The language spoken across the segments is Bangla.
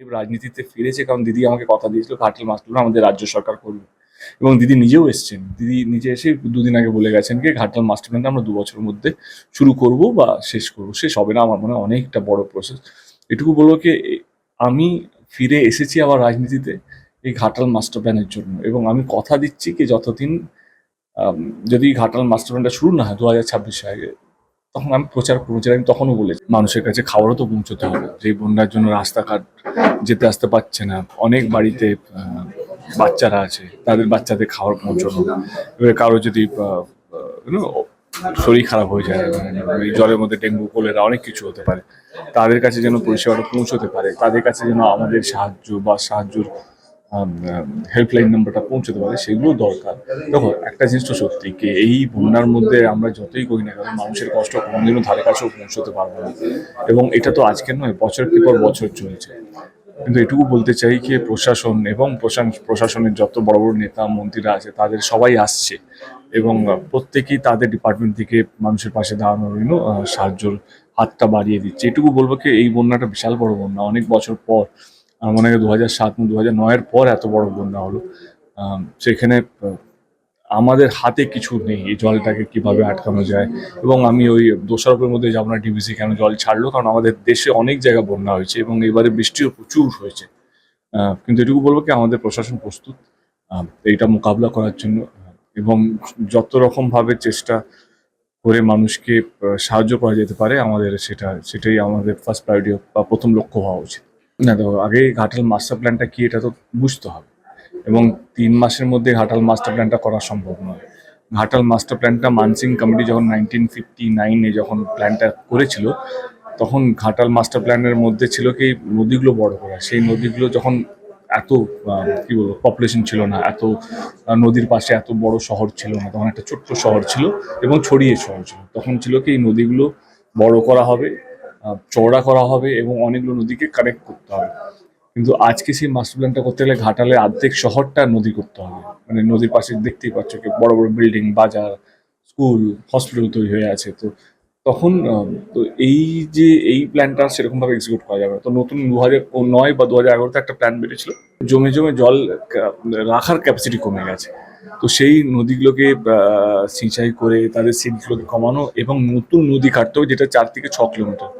রাজনীতিতে ফিরেছে, কারণ দিদি আমাকে কথা দিয়েছিল ঘাটাল মাস্টার আমাদের রাজ্য সরকার করবে। এবং দিদি নিজেও এসছেন। দিদি নিজে এসে দুদিন আগে বলে গেছেন কি ঘাটাল মাস্টার আমরা দু বছরের মধ্যে শুরু করব বা শেষ করব। শেষ হবে না আমার মনে হয় অনেকটা বড় প্রসেস এটুকু বলব কি আমি ফিরে এসেছি আবার রাজনীতিতে এই ঘাটাল মাস্টার প্ল্যানের জন্য। এবং আমি কথা দিচ্ছি কি, যতদিন যদি ঘাটাল মাস্টার প্ল্যানটা শুরু না হয় দু হাজার ছাব্বিশে আগে তখন আমি প্রচার প্রচার আমি তখনও বলেছি, মানুষের কাছে খাবারও তো পৌঁছতে হবে। যে বন্যার জন্য রাস্তাঘাট যেতে আসতে পারছে না। অনেক বাড়িতে বাচ্চারা আছে, তাদের বাচ্চাদের খাবার পৌঁছানো এবার কারও যদি শরীর খারাপ হয়ে যায় মানে এই জলের মধ্যে ডেঙ্গু, কোলেরা, অনেক কিছু হতে পারে, তাদের কাছে যেন পরিষেবাটা পৌঁছতে পারে, তাদের কাছে যেন আমাদের সাহায্য বা সাহায্যর হেল্পলাইন নাম্বারটা পৌঁছতে পারে, সেগুলো দরকার। দেখো, একটা জিনিস তো সত্যি কি এই বন্যার মধ্যে আমরা যতই করি না কেন, মানুষের কষ্ট কোনোদিনও ধারে কাছেও পৌঁছতে পারব না। এবং এটা তো আজকের নয়, বছরের পর বছর চলছে। কিন্তু এটুকু বলতে চাই কি, প্রশাসন এবং প্রশাসন- প্রশাসনের যত বড় বড় নেতা, মন্ত্রীরা আছে, তাদের সবাই আসছে এবং প্রত্যেকেই তাদের ডিপার্টমেন্ট থেকে মানুষের পাশে দাঁড়ানোর জন্য সাহায্যর হাতটা বাড়িয়ে দিচ্ছে। এটুকু বলব কি, এই বন্যাটা বিশাল বড় বন্যা। অনেক বছর পর, আমার মনে হয় দু হাজার সাত দু হাজার নয়ের পর এত বড় বন্যা হলো। সেখানে আমাদের হাতে কিছু নেই এই জলটাকে কীভাবে আটকানো যায়। এবং আমি ওই দোষারোপের মধ্যে যাব না, ডিবিসি কেন জল ছাড়লো? কারণ আমাদের দেশে অনেক জায়গা বন্যা হয়েছে এবং এবারে বৃষ্টিও প্রচুর হয়েছে। কিন্তু এটুকু বলব কি, আমাদের প্রশাসন প্রস্তুত এইটা মোকাবিলা করার জন্য, এবং যত রকম ভাবে চেষ্টা করে মানুষকে সাহায্য করা যেতে পারে, আমাদের সেটা, সেটাই আমাদের ফার্স্ট প্রায়োরিটি বা প্রথম লক্ষ্য হওয়া উচিত। না দেখো আগে ঘাটাল মাস্টার প্ল্যানটা কি, এটা তো বুঝতে হবে। এবং তিন মাসের মধ্যে ঘাটাল মাস্টার প্ল্যানটা করা সম্ভব নয়। ঘাটাল মাস্টার প্ল্যানটা মানসিং কমিটি যখন নাইনটিন ফিফটি নাইনে যখন প্ল্যানটা করেছিল, তখন ঘাটাল মাস্টার প্ল্যানের মধ্যে ছিল কি নদীগুলো বড় করা। সেই নদীগুলো যখন এত কি বলব পপুলেশন ছিল না, এত নদীর পাশে এত বড় শহর ছিল না, তখন একটা ছোট্ট শহর ছিল এবং ছড়িয়ে শহর ছিল। তখন ছিল কি এই নদীগুলো বড় করা হবে চওড়া করা হবে এবং অনেকগুলো নদীকে কানেক্ট করতে হবে। কিন্তু আজকে সেই মাস্টার প্ল্যানটা করতে গেলে ঘাটালে অর্ধেক শহরটা নদী করতে হবে। মানে নদীর পাশে দেখতেই পাচ্ছ কি বড় বড় বিল্ডিং বাজার স্কুল হসপিটাল তৈরি হয়ে আছে। তো তখন তো এই যে এই প্ল্যানটা সেরকমভাবে এক্সিকিউট করা যাবে তো নতুন দু হাজার নয় বা দু হাজার এগারোতে একটা প্ল্যান বেরিয়েছিল। জমে জমে জল রাখার ক্যাপাসিটি কমে গেছে। তো সেই নদীগুলোকে সিঁচাই করে তাদের সিটগুলোকে কমানো এবং নতুন নদী কাটতে হবে যেটা চার থেকে ছ কিলোমিটার।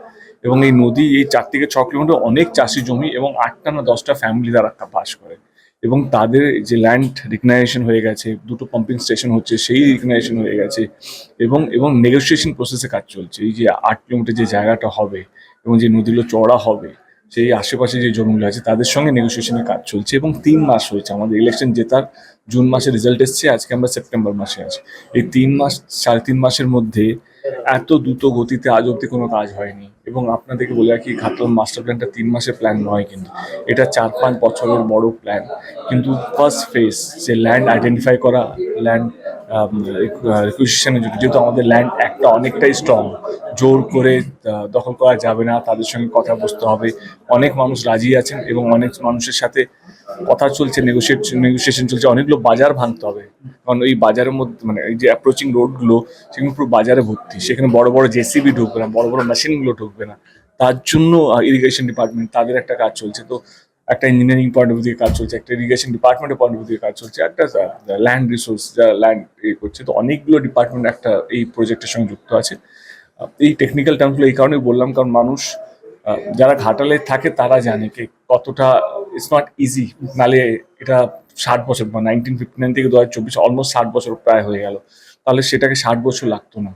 এবং এই নদী এই চার থেকে ছ কিলোমিটার অনেক চাষি জমি এবং আটটা না দশটা ফ্যামিলি তারা বাস করে। এবং তাদের যে ল্যান্ড রিকগনাইজেশন হয়ে গেছে, দুটো পাম্পিং স্টেশন হচ্ছে, সেই রিকগনাইজেশন হয়ে গেছে এবং এবং নেগোসিয়েশন প্রসেসে কাজ চলছে। এই যে আট কিলোমিটার যে জায়গাটা হবে এবং যে নদীগুলো চড়া হবে সেই আশেপাশে যে জমিগুলো আছে, তাদের সঙ্গে নেগোসিয়েশনের কাজ চলছে এবং তিন মাস হয়েছে। আমাদের ইলেকশন জেতার জুন মাসে রেজাল্ট এসছে, আজকে আমরা সেপ্টেম্বর মাসে আছি। এই তিন মাস, সাড়ে তিন মাসের মধ্যে এত দ্রুত গতিতে আজ অব্দি কোনো কাজ হয়নি। এবং আপনাদেরকে বলে রাখি ঘাটল মাস্টার প্ল্যানটা তিন মাসের প্ল্যান নয় কিন্তু। এটা চার পাঁচ বছরের বড় প্ল্যান কিন্তু ফার্স্ট ফেজ যে ল্যান্ড আইডেন্টিফাই করা ল্যান্ড রিকুইজিশনের জন্য। যেহেতু আমাদের ল্যান্ড একটা অনেকটাই স্ট্রং জোর করে দখল করা যাবে না, তাদের সঙ্গে কথা বসতে হবে। অনেক মানুষ রাজি আছেন এবং অনেক মানুষের সাথে কথা চলছে নেগোসিয়েট নেগোসিয়েশন চলছে। অনেকগুলো বাজার ভাঙতে হবে। কারণ ওই বাজারের মধ্যে মানে এই যে অ্যাপ্রোচিং রোডগুলো সেগুলো পুরো বাজারে ভর্তি। সেখানে বড় বড় জেসিবি ঢুকবে না, বড় বড় মেশিনগুলো ঢুকবে না। তার জন্য ইরিগেশন ডিপার্টমেন্ট তাদের একটা কাজ চলছে। তো একটা ইঞ্জিনিয়ারিং পয়েন্ট অফ কাজ চলছে, একটা ইরিগেশন ডিপার্টমেন্টের পয়েন্ট অফ কাজ চলছে, একটা ল্যান্ড রিসোর্স যা ল্যান্ড ইয়ে করছে, তো অনেকগুলো ডিপার্টমেন্ট একটা এই প্রজেক্টের সঙ্গে যুক্ত আছে। এই টেকনিক্যাল টার্মসগুলো এই কারণেই বললাম, কারণ মানুষ যারা ঘাটালে থাকে তারা জানে কি কতটা ইটস নট ইজি নালে এটা ষাট বছর বা নাইনটিন ফিফটি নাইন থেকে দু হাজার চব্বিশ অলমোস্ট ষাট বছর প্রায় হয়ে গেল। তাহলে সেটাকে ষাট বছর লাগতো না।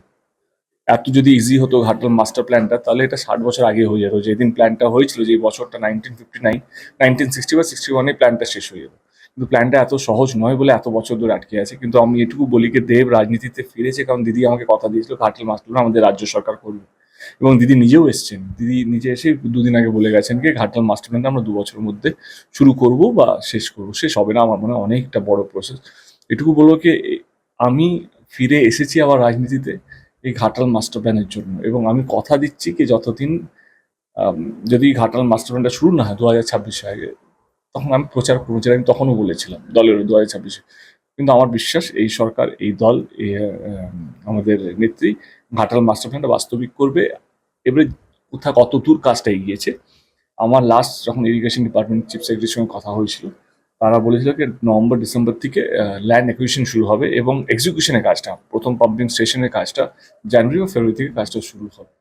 এত যদি ইজি হতো ঘাটাল মাস্টার প্ল্যানটা তাহলে এটা ষাট বছর আগে হয়ে যেত। যেদিন প্ল্যানটা হয়েছিল যে বছরটা nineteen fifty nine nineteen sixty বা সিক্সটি ওয়ানে প্ল্যানটা শেষ হয়ে যেত। কিন্তু প্ল্যানটা এত সহজ নয় বলে এত বছর ধরে আটকে আছে। কিন্তু আমি এটুকু বলি কি দেব রাজনীতিতে ফিরেছে, কারণ দিদি আমাকে কথা দিয়েছিল, ঘাটাল মাস্টার প্ল্যান আমাদের রাজ্য সরকার করবে। এবং দিদি নিজেও এসছেন। দিদি নিজে এসে দুদিন আগে বলে গেছেন কি, ঘাটাল মাস্টার প্ল্যানটা আমরা দু বছরের মধ্যে শুরু করব বা শেষ করব। শেষ হবে না আমার মনে হয় অনেকটা বড় প্রসেস এটুকু বলব কি আমি ফিরে এসেছি আবার রাজনীতিতে। এই ঘাটাল মাস্টার প্ল্যানের জন্য। এবং আমি কথা দিচ্ছি কি যতদিন যদি ঘাটাল মাস্টার প্ল্যানটা শুরু না হয় দু হাজার ছাব্বিশে, আগে তখন আমি প্রচার প্রচার আমি তখনও বলেছিলাম, দলের দু হাজার ছাব্বিশে। কিন্তু আমার বিশ্বাস, এই সরকার, এই দল আমাদের নেত্রী ঘাটাল মাস্টার প্ল্যানটা বাস্তবিক করবে। এবারে কোথা কত দূর কাজটা এগিয়েছে? আমার লাস্ট যখন ইরিগেশন ডিপার্টমেন্ট চিফ সেক্রেটারির সঙ্গে কথা হয়েছিল তারা বলেছিল যে নভেম্বর, ডিসেম্বর থেকে ল্যান্ড অ্যাকুইশন শুরু হবে এবং এক্সিকিউশনের কাজটা, প্রথম পাম্পিং স্টেশনের কাজটা জানুয়ারি ও ফেব্রুয়ারি থেকে কাজটা শুরু হবে।